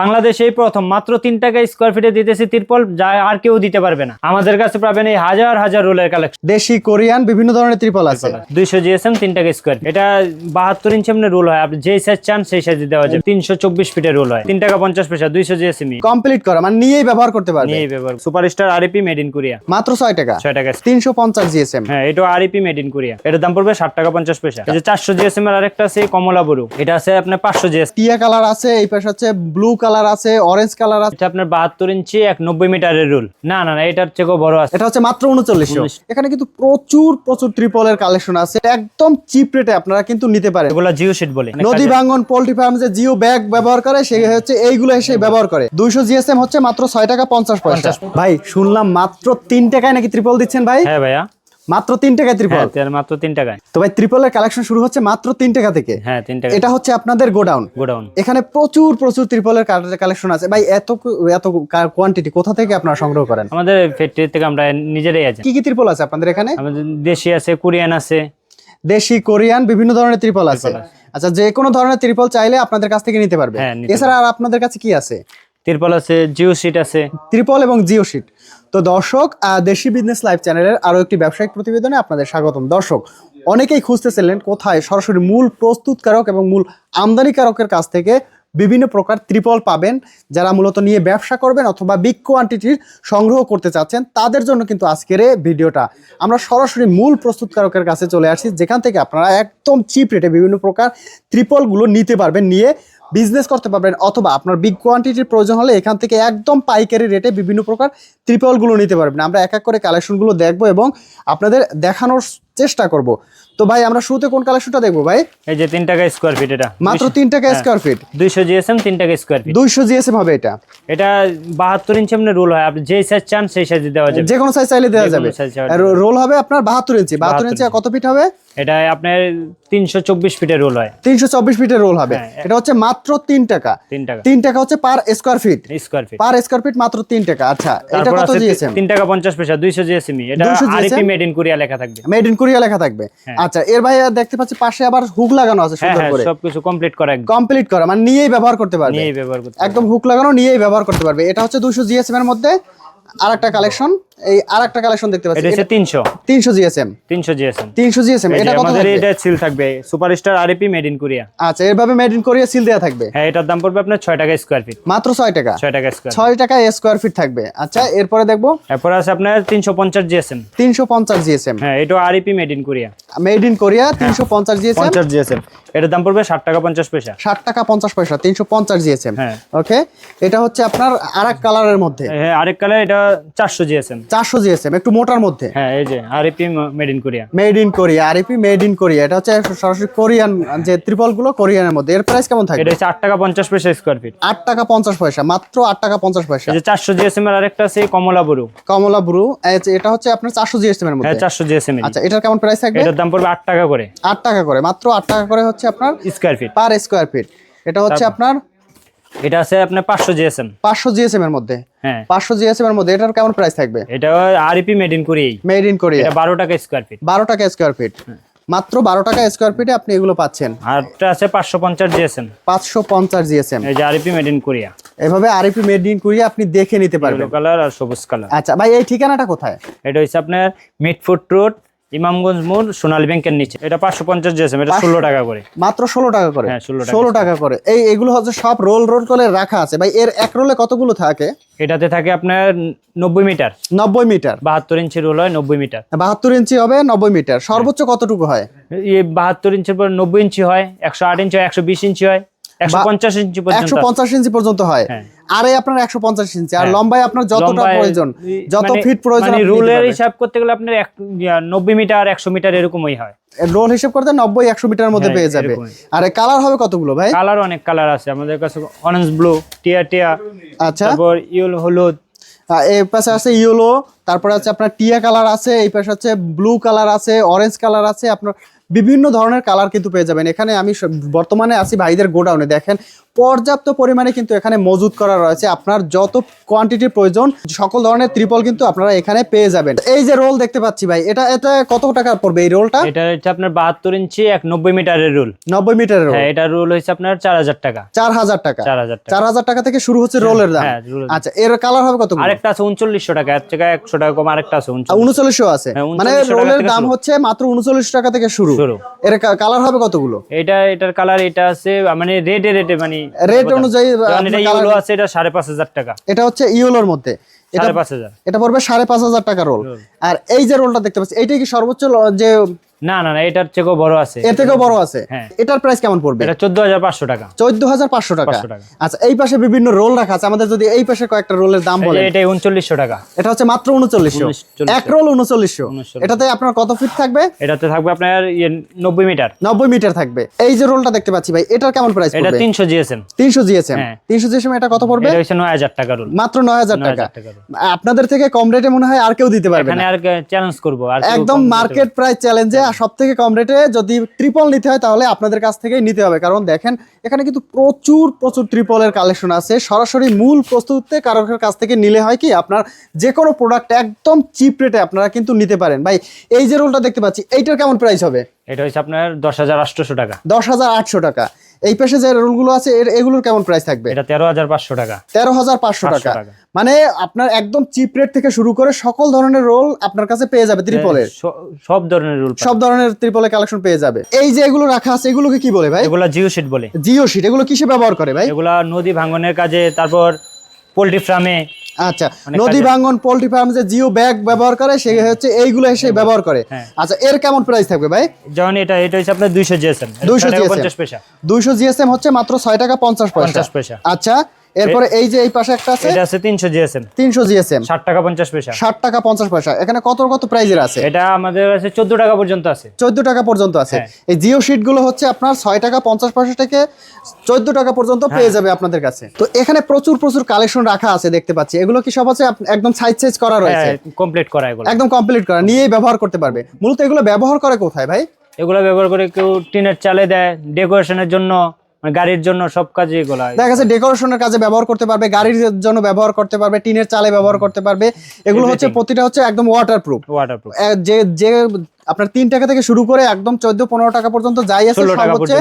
বাংলাদেশেই প্রথম। মাত্র তিন টাকা স্কোয়ার ফিটে দিতেছি তিরপল যা আর কেউ দিতে পারবে না। আমাদের কাছে পাবেন এই হাজার হাজার রোলের কালেকশন দেশি কোরিয়ান বিভিন্ন ধরনের ত্রিপল আছে। দুইশো জিএসএম তিন টাকা স্কোয়ার এটা বাহাত্তর ইঞ্চি এমনি রোল হয়। আপনি যেই সাইজ চান সেই সাইজে দেওয়া যায় তিনশো চব্বিশ ফিটের রোল হয়। তিন টাকা পঞ্চাশ পয়সা দুইশো জিএসএম কমপ্লিট করা। মানে নিয়েই ব্যবহার করতে পারবে। নিয়ে ব্যবহার। Superstar REP made in Korea মাত্র ছয় টাকা। ছয় টাকা। তিনশো পঞ্চাশ জিএসএম। হ্যাঁ এটা আরইপি মেড ইন কোরিয়া এটার দাম পড়বে ষাট টাকা পঞ্চাশ পয়সা। এই যে চারশো জিএসএম এর আরেকটা আছে কমলা বড়ু এটা আছে আপনার পাঁচশো জিএস টিয়া কালার আছে এই পাশে হচ্ছে ব্লু কালার আছে অরেঞ্জ কালার আছে। এটা আপনার বাহাত্তর ইঞ্চি এক নব্বই মিটারের রুল। না না না এটার চেয়েও বড় আছে। এটা হচ্ছে মাত্র উনচল্লিশশো। এখানে কিন্তু প্রচুর প্রচুর ত্রিপলের কালেকশন আছে। একদম চিপ রেটে আপনারা কিন্তু নিতে পারেন। এগুলো জিও শিট বলে। নদী ভাঙ্গন পোল্ট্রি ফার্ম যে জিও ব্যাগ ব্যবহার করে সে হচ্ছে এইগুলো এসে ব্যবহার করে। দুইশো জিএসএম হচ্ছে মাত্র ছয় টাকা পঞ্চাশ পয়সা। ভাই শুনলাম মাত্র তিন টাকায় নাকি ত্রিপল দিচ্ছেন ভাই? হ্যাঁ ভাইয়া। মাত্র তিন টাকায় ত্রিপল হ্যাঁ মাত্র তিন টাকায়। তো ভাই ত্রিপলের কালেকশন শুরু হচ্ছে মাত্র তিন টাকা থেকে। হ্যাঁ তিন টাকা। এটা হচ্ছে আপনাদের গোডাউন। গোডাউন। এখানে প্রচুর প্রচুর ত্রিপলের কালেকশন আছে। ভাই এত এত কোয়ান্টিটি কোথা থেকে আপনারা সংগ্রহ করেন? আমাদের ফ্যাক্টরি থেকে আমরা নিজেরাই আছি। কি কি ত্রিপল আছে আপনাদের এখানে? আমাদের দেশি আছে কোরিয়ান আছে। দেশি কোরিয়ান বিভিন্ন ধরনের ত্রিপল আছে। আচ্ছা যে কোনো ধরনের ত্রিপল চাইলে আপনাদের কাছ থেকে নিতে পারবে। হ্যাঁ, এছাড়া আর আপনাদের কাছে কি আছে? তিরপল আছে, জিও শিট আছে। ত্রিপল এবং জিও শিট তো দর্শক দেশি বিজনেস লাইভ চ্যানেলের আরও একটি ব্যবসায়িক প্রতিবেদনে আপনাদের স্বাগতম। দর্শক, অনেকেই খুঁজতেছিলেন কোথায় সরাসরি মূল প্রস্তুতকারক এবং মূল আমদানিকারকের কাছ থেকে বিভিন্ন প্রকার ত্রিপল পাবেন, যারা মূলত নিয়ে ব্যবসা করবেন অথবা বিগ কোয়ান্টিটির সংগ্রহ করতে চাচ্ছেন, তাদের জন্য কিন্তু আজকের এই ভিডিওটা। আমরা সরাসরি মূল প্রস্তুতকারকের কাছে চলে আসি যেখান থেকে আপনারা একদম চিপ রেটে বিভিন্ন প্রকার ত্রিপলগুলো নিতে পারবেন, নিয়ে বিজনেস করতে পারবেন অথবা আপনার বিগ কোয়ান্টিটির প্রয়োজন হলে এখান থেকে একদম পাইকারি রেটে বিভিন্ন প্রকার ত্রিপলগুলো নিতে পারবেন। আমরা এক এক করে কালেকশনগুলো দেখব এবং আপনাদের দেখানোর চেষ্টা করব। তো ভাই আমরা শুরুতে কোন কালেকশনটা দেখব ভাই? এই যে তিন টাকা স্কোয়ার ফিট এটা। মাত্র তিন টাকা স্কোয়ার ফিট দুইশো জিএসএম তিন টাকা স্কোয়ার ফিট দুইশো জিএসএম হবে এটা। এটা বাহাত্তর ইঞ্চি এমনি রোল হয়। আপনি যেই সাইজ চান সেই সাইজে দেওয়া যাবে। যে কোনো সাইজ চাইলে দেওয়া যাবে। রোল হবে আপনার বাহাত্তর ইঞ্চি বাহাত্তর ইঞ্চি কত ফিট হবে? এটা আপনার তিনশো চব্বিশ ফিটের রোল হয়। তিনশো চব্বিশ ফিটের রোল হবে। হ্যাঁ, এটা হচ্ছে মাত্র তিন টাকা। তিন টাকা। তিন টাকা হচ্ছে per square feet square feet per square feet মাত্র তিন টাকা। আচ্ছা এটা কত জিএসএম তিন টাকা পঞ্চাশ পয়সা দুইশো জিএসএম এটা 200 আরইপি মেড ইন কোরিয়া লেখা থাকবে। মেড ইন কোরিয়া লেখা থাকবে। আচ্ছা এর ভাই দেখতে পাচ্ছি পাশে আবার হুক লাগানো আছে হ্যাঁ সুন্দর হ্যাঁ করে। সবকিছু কমপ্লিট করা কমপ্লিট করা মানে নিয়েই ব্যবহার করতে পারবে। নিয়েই ব্যবহার করতে একদম হুক লাগানো নিয়েই ব্যবহার করতে পারবে। এটা হচ্ছে 200 জিএসএম এর মধ্যে আরেকটা কালেকশন এই আরেকটা কালেকশন দেখতে পাচ্ছি। হচ্ছে তিনশো। তিনশো জিএসএম তিনশো জিএসএম তিনশো জিএসএম এটা কত আমাদের থাকবে? এটা সিল থাকবে। Superstar REP made in Korea আচ্ছা এরভাবে মেড ইন কোরিয়া সিল দেওয়া থাকবে? হ্যাঁ এটার দাম পড়বে আপনার ছয় টাকা স্কোয়ার ফিট মাত্র ছয় টাকা? ছয় টাকা স্কোয়ার ছয় টাকা স্কোয়ার ফিট থাকবে। আচ্ছা এরপরে দেখব? এরপর আছে আপনার তিনশো পঞ্চাশ জিএসএম তিনশো পঞ্চাশ জিএসএম হ্যাঁ এটা REP made in Korea made in Korea তিনশো পঞ্চাশ জিএসএম পঞ্চাশ জিএসএম এটার দাম পড়বে ষাট টাকা পঞ্চাশ পয়সা। ষাট টাকা পঞ্চাশ পয়সা তিনশো পঞ্চাশ জিএসএম হ্যাঁ। ওকে এটা হচ্ছে আপনার আর কালারের মধ্যে। হ্যাঁ আরেক কালার এটা চারশো জিএসএম চারশো জিএসএম একটু মোটার মধ্যে। হ্যাঁ এই যে REP made in Korea made in Korea REP made in Korea এটা হচ্ছে সরাসরি কোরিয়ান যে ত্রিপলগুলো কোরিয়ানের মধ্যে। এর প্রাইস কেমন থাকবে? এটা হচ্ছে আট টাকা পঞ্চাশ পয়সা স্কোয়ার ফিট আট টাকা পঞ্চাশ পয়সা মাত্র আট টাকা পঞ্চাশ পয়সা। এই যে চারশো জিএসএম এর আরেকটা আছে কমলা বড়ু কমলা ব্রু এটা হচ্ছে আপনার চারশো জিএসএম এর হ্যাঁ মধ্যে চারশো জিএসএম আচ্ছা এটার কেমন প্রাইস থাকবে? এটার দাম পড়বে আট টাকা করে। আট টাকা করে মাত্র আট টাকা করে হচ্ছে আপনার square feet. Per square feet. এটা হচ্ছে আপনার এটা আছে আপনার পাঁচশো জিএসএম। পাঁচশো জিএসএম এর মধ্যে। হ্যাঁ। পাঁচশো জিএসএম এর মধ্যে এটার কেমন প্রাইস থাকবে? এটা আরইপি মেড ইন কোরিয়াই মেড ইন কোরিয়া এটা বারো টাকা স্কোয়ার ফিট বারো টাকা স্কোয়ার ফিট মাত্র বারো টাকা স্কোয়ার ফিটে আপনি এগুলো পাচ্ছেন। আরটা আছে পাঁচশো পঞ্চাশ জিএসএম। পাঁচশো পঞ্চাশ জিএসএম। এই যে আরইপি মেড ইন কোরিয়া এভাবে আরইপি মেড ইন কোরিয়া আপনি দেখে নিতে পারবেন। কালার আর সবুজ কালার আচ্ছা ভাই এই ঠিকানাটা কোথায়? এটা হচ্ছে আপনার মিটফুট রোড ইমামগঞ্জ মোড় সোনালী ব্যাংকের নিচে। এটা পাঁচশো পঞ্চাশ জিএসএম এটা ষোলো টাকা করে। মাত্র ষোলো টাকা করে। হ্যাঁ, ষোলো টাকা করে। এই এগুলো হচ্ছে সব রোল রোল করে রাখা আছে। ভাই এর এক রোলে কতগুলো থাকে? এটাতে থাকে আপনার নব্বই মিটার। নব্বই মিটার। বাহাত্তর ইঞ্চি রোল হয় নব্বই মিটার। বাহাত্তর ইঞ্চি হবে নব্বই মিটার। সর্বোচ্চ কতটুকু হয়? এই বাহাত্তর ইঞ্চির পর নব্বই ইঞ্চি হয় একশো আট ইঞ্চি হয় একশো বিশ ইঞ্চি হয় একশো পঞ্চাশ ইঞ্চি একশো পঞ্চাশ ইঞ্চি পর্যন্ত হয়। হ্যাঁ। আর আপনার একশো পঞ্চাশ ইঞ্চি। আর হ্যাঁ। লম্বায় আপনার যতটা প্রয়োজন যত মানে- ফিট প্রয়োজন মানে রুলের হিসাব করতে গেলে আপনার এক- ইয়া, নব্বই মিটার একশো মিটার এরকমই হয়। রোল হিসাব করতে নব্বই একশো মিটারের মধ্যে হ্যাঁ, পেয়ে যাবে। আর কালার হবে কতগুলো ভাই? কালার অনেক কালার আছে। আমাদের কাছে অরেঞ্জ ব্লু টিয়া টিয়া আচ্ছা। তারপর ইয়েলো হলুদ। এর পাশে আছে ইয়েলো তারপরে আছে আপনার টিয়া কালার আছে এই পাশে হচ্ছে ব্লু কালার আছে অরেঞ্জ কালার আছে আপনার বিভিন্ন ধরনের কালার কিন্তু পেয়ে যাবেন। এখানে আমি বর্তমানে আছি ভাইদের গোডাউনে দেখেন পর্যাপ্ত পরিমাণে কিন্তু এখানে মজুদ করা রয়েছে। আপনার যত কোয়ান্টিটির প্রয়োজন সকল ধরনের ত্রিপল কিন্তু আপনারা এখানে পেয়ে যাবেন। এই যে রোল দেখতে পাচ্ছি ভাই এটা এটা কত টাকা পড়বে এই রোলটা এটা হচ্ছে আপনার বাহাত্তর ইঞ্চি এক নব্বই মিটারের রোল নব্বই মিটারের রোল হ্যাঁ এটা রোল হচ্ছে আপনার চার হাজার টাকা। চার হাজার টাকা। চার হাজার টাকা। থেকে শুরু হচ্ছে রোলের দাম। হ্যাঁ, দাম। আচ্ছা এর কালার হবে কত আরেকটা আছে উনচল্লিশশো টাকা এর থেকে টাকা কম আরেকটা আছে উনচল্লিশশো আছে। হ্যাঁ, মানে রোলের দাম হচ্ছে মাত্র উনচল্লিশ টাকা থেকে শুরু। এর কালার হবে কতগুলো? এটা এটার কালার এটা আছে মানে রেটে রেটে মানে রেট অনুযায়ী ইউলো আছে এটা সাড়ে পাঁচ হাজার টাকা। এটা হচ্ছে ইউলোর মধ্যে। এটা পাঁচ হাজার। এটা পড়বে সাড়ে পাঁচ হাজার টাকা রোল। আর এই যে রোলটা দেখতে পাচ্ছি এইটাই কি সর্বোচ্চ যে না না না এটার থেকেও বড় আছে। এর থেকেও বড় আছে? হ্যাঁ। এটার প্রাইস কেমন পড়বে? এটা চোদ্দ হাজার পাঁচশো টাকা। চোদ্দ হাজার পাঁচশো টাকা। আচ্ছা এই পাশে বিভিন্ন রোল রাখা আছে। আমাদের যদি এই পাশে কয়েকটা রোলের দাম বলেন। এটা উনচল্লিশশো টাকা। এটা হচ্ছে মাত্র উনচল্লিশশো। এক রোল উনচল্লিশশো। এটাতে আপনার কত ফিট থাকবে? এটাতে থাকবে আপনার ইয়ে নব্বই মিটার। নব্বই মিটার থাকবে। এই যে রোলটা দেখতে পাচ্ছি ভাই এটার কেমন প্রাইস এটা পড়বে? তিনশো জিএসএম। তিনশো জিএসএম। হ্যাঁ। তিনশো জিএসএম এটা কত পড়বে? এটা হচ্ছে নয় হাজার টাকা রুল। মাত্র নয় হাজার টাকা। আপনাদের থেকে কম রেটে মনে হয় আর কেউ দিতে পারবে এখানে না আর চ্যালেঞ্জ করব আর একদম মার্কেট প্রাইস চ্যালেঞ্জে সব থেকে কম রেটে যদি ট্রিপল নিতে হয় তাহলে আপনাদের কাছ থেকেই নিতে হবে। কারণ দেখেন এখানে কিন্তু প্রচুর প্রচুর ট্রিপলের কালেকশন আছে। সরাসরি মূল প্রস্তুতে কারোর কাছ থেকে নিলে হয় কি আপনার যে কোনো প্রোডাক্ট একদম চিপ রেটে আপনারা কিন্তু নিতে পারেন। ভাই এই যে রোলটা দেখতে পাচ্ছি এইটার কেমন প্রাইস হবে? এটা হচ্ছে আপনার দশ হাজার আটশোশো টাকা। দশ হাজার আটশো টাকা। এই পাশে যে রোলগুলো আছে এগুলোর কেমন প্রাইস থাকবে? এটা তেরো হাজার পাঁচশো টাকা। তেরো হাজার পাঁচশো টাকা। টাকা। মানে আপনার একদম চিপ রেট থেকে শুরু করে সকল ধরনের রোল আপনার কাছে পেয়ে যাবে ত্রিপলের সব ধরনের রুল সব ধরনের ত্রিপলের কালেকশন পেয়ে যাবে। এই যে এগুলো রাখা আছে এগুলোকে কি বলে ভাই? এগুলা জিও শিট বলে। জিও শিট এগুলো কিসে ব্যবহার করে ভাই? এগুলা নদী ভাঙনের কাজে তারপর পোল্ট্রি ফার্মে আচ্ছা নদী ভাঙ্গন পোল্ট্রি ফার্ম যে জিও ব্যাগ ব্যবহার করে সে হচ্ছে এইগুলো এসে ব্যবহার করে। হ্যাঁ। আচ্ছা এর কেমন প্রাইস থাকবে ভাই? যেমন এটা এটা হচ্ছে আপনার দুইশো জিএসএম 200 জিএসএম পঞ্চাশ পয়সা। দুইশো জিএসএম হচ্ছে মাত্র ছয় টাকা পঞ্চাশ পয়সা। পঞ্চাশ পয়সা। আচ্ছা এরপরে এই যে এই পাশে একটা আছে এটা আছে তিনশো জিএসএম। তিনশো জিএসএম। ষাট টাকা পঞ্চাশ পয়সা। ষাট টাকা পঞ্চাশ পয়সা। এখানে কত কত প্রাইজের আছে? এটা আমাদের আছে চোদ্দ টাকা পর্যন্ত আছে। চোদ্দ টাকা পর্যন্ত আছে। হ্যাঁ। এই জিও শিটগুলো হচ্ছে আপনার ছয় টাকা পঞ্চাশ পয়সা থেকে চোদ্দ টাকা পর্যন্ত পেয়ে হ্যাঁ। যাবে আপনাদের কাছে। তো এখানে প্রচুর প্রচুর কালেকশন রাখা আছে দেখতে পাচ্ছি। এগুলো কি সব আছে? একদম সাইজ সাইজ করা রয়েছে। কমপ্লিট করা এগুলো। একদম কমপ্লিট করা। নিয়েই ব্যবহার করতে পারবে। মূলত এগুলো ব্যবহার করে কোথায় ভাই? এগুলো ব্যবহার করে কেউ টিনের চালে দেয় ডেকোরেশনের জন্য। মানে গাড়ির জন্য সব কাজে এগুলো। দেখা যাচ্ছে ডেকোরেশনের কাজে ব্যবহার করতে পারবে গাড়ির জন্য ব্যবহার করতে পারবে টিনের চালে ব্যবহার করতে পারবে। এগুলো হচ্ছে প্রতিটা হচ্ছে একদম ওয়াটারপ্রুফ ওয়াটারপ্রুফ যে যে আপনার তিন টাকা থেকে শুরু করে একদম চোদ্দ পনেরো টাকা পর্যন্ত যাই আছে সব হচ্ছে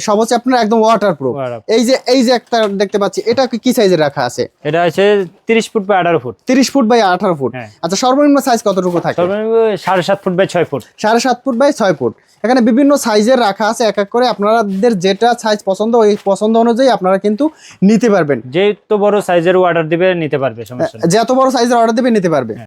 সব হচ্ছে আপনার একদম ওয়াটারপ্রুফ Waterproof। এই যে এই যে একটা দেখতে পাচ্ছি এটা কি- সাইজের রাখা আছে? এটা হচ্ছে তিরিশ ফুট বা আঠারো ফুট। তিরিশ ফুট বাই আঠারো ফুট। হ্যাঁ। আচ্ছা সর্বনিম্ন সাইজ কতটুকু থাকে? সাড়ে সাত ফুট বাই ছয় ফুট। সাড়ে সাত ফুট বাই ছয় ফুট। এখানে বিভিন্ন সাইজের রাখা আছে এক এক করে আপনাদের যেটা সাইজ পছন্দ ওই পছন্দ অনুযায়ী আপনারা কিন্তু নিতে পারবেন। যে তো বড় সাইজের অর্ডার দিবে নিতে পারবে সমস্যা নেই। যত বড় সাইজের অর্ডার দিবে নিতে পারবে।